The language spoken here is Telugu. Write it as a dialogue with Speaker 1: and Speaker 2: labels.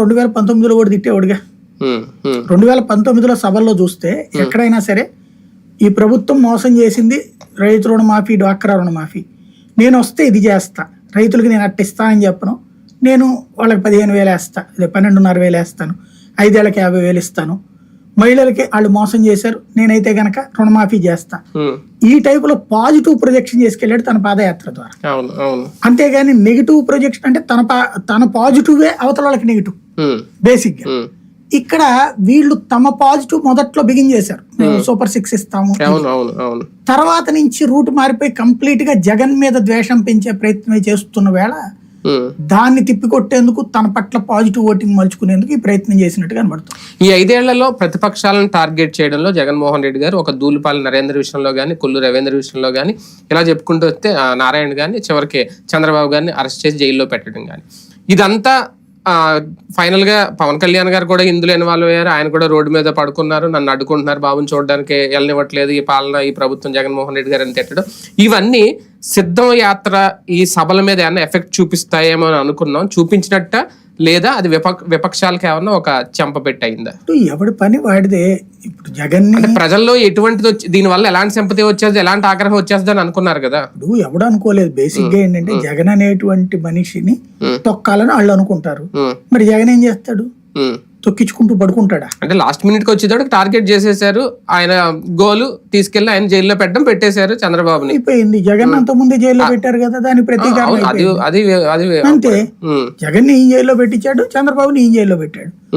Speaker 1: రెండు వేల పంతొమ్మిదిలో కూడా తిట్టేవాడుగా. రెండు వేల పంతొమ్మిదిలో సభల్లో చూస్తే ఎక్కడైనా సరే ఈ ప్రభుత్వం మోసం చేసింది రైతు రుణమాఫీ డ్వాక్రా రుణమాఫీ. నేను వస్తే ఇది చేస్తా. రైతులకి నేను అట్టిస్తా అని చెప్పను. నేను వాళ్ళకి పదిహేను వేలు వేస్తా అదే పన్నెండున్నర వేలు వేస్తాను ఐదేళ్ళకి యాభై వేలు ఇస్తాను. మహిళలకి వాళ్ళు మోసం చేశారు. నేనైతే గనక రుణమాఫీ చేస్తా. ఈ టైపులో పాజిటివ్ ప్రొజెక్షన్ చేసుకెళ్ళాడు తన పాదయాత్ర ద్వారా. అంతేగాని నెగిటివ్ ప్రొజెక్షన్ అంటే తన పా తన పాజిటివే అవతల వాళ్ళకి నెగిటివ్.
Speaker 2: ఉమ్,
Speaker 1: బేసిక్గా
Speaker 2: ఉమ్,
Speaker 1: ఇక్కడ వీళ్ళు తమ పాజిటివ్ మొదట్లో బిగిన్ చేశారు. సూపర్ సిక్స్ ఇస్తాము తర్వాత నుంచి రూట్ మారిపోయి కంప్లీట్గా జగన్ మీద ద్వేషం పెంచే ప్రయత్నం చేస్తున్న వేళ. దాన్ని తిప్పికొట్టేందుకు తన పట్ల పాజిటివ్ ఓటింగ్ మలుచుకునేందుకు ఈ ప్రయత్నం చేసినట్టు కనబడుతుంది.
Speaker 2: ఈ ఐదేళ్ళలో ప్రతిపక్షాలను టార్గెట్ చేయడంలో జగన్మోహన్ రెడ్డి గారు ఒక దూలిపాలి నరేంద్ర విషయంలో కానీ కొల్లు రవీంద్ర విషయంలో కానీ ఇలా చెప్పుకుంటూ వస్తే నారాయణ గారిని చివరికి చంద్రబాబు గారిని అరెస్ట్ చేసి జైల్లో పెట్టడం కానీ ఇదంతా ఫైనల్గా పవన్ కళ్యాణ్ గారు కూడా ఇందులో ఇన్వాల్వ్ అయ్యారు. ఆయన కూడా రోడ్డు మీద పడుకున్నారు. నన్ను అడ్డుకుంటున్నారు. బాబుని చూడడానికి వెళ్ళనివ్వట్లేదు. ఈ పాలన ఈ ప్రభుత్వం జగన్మోహన్ రెడ్డి గారు అని తిట్టడం. ఇవన్నీ సిద్ధం యాత్ర ఈ సభల మీద ఏమైనా ఎఫెక్ట్ చూపిస్తాయేమో అని అనుకున్నాం. చూపించినట్ట లేదా అది విపక్ష విపక్షాలకు ఏమన్నా ఒక చెంపపెట్టి అయిందా
Speaker 1: ఎవడి పని వాడిదే. ఇప్పుడు జగన్
Speaker 2: ప్రజల్లో ఎటువంటిది వచ్చి దీని వల్ల ఎలాంటి సింపతి వచ్చేది ఎలాంటి ఆగ్రహం వచ్చేస్తుంది అని అనుకున్నారు కదా.
Speaker 1: ఇప్పుడు ఎవడు అనుకోలేదు. బేసిక్గా ఏంటంటే జగన్ అనేటువంటి మనిషిని. తొక్కాలని వాళ్ళు అనుకుంటారు. మరి జగన్ ఏం చేస్తాడు. తొక్కించుకుంటూ పడుకుంటాడా?
Speaker 2: అంటే లాస్ట్ మినిట్కి వచ్చేటప్పుడు టార్గెట్ చేసేసారు. ఆయన గోలు తీసుకెళ్ళి ఆయన జైల్లో పెట్టడం పెట్టేశారు చంద్రబాబుని.
Speaker 1: అయిపోయింది. జగన్ అంత ముందే జైల్లో పెట్టారు కదా దాని ప్రతీకారం
Speaker 2: అవును, అది
Speaker 1: అయిపోయింది.
Speaker 2: అది అది
Speaker 1: అంతే. జగన్ ఈ జైల్లో పెట్టించాడు చంద్రబాబుని ఈ జైల్లో పెట్టాడు?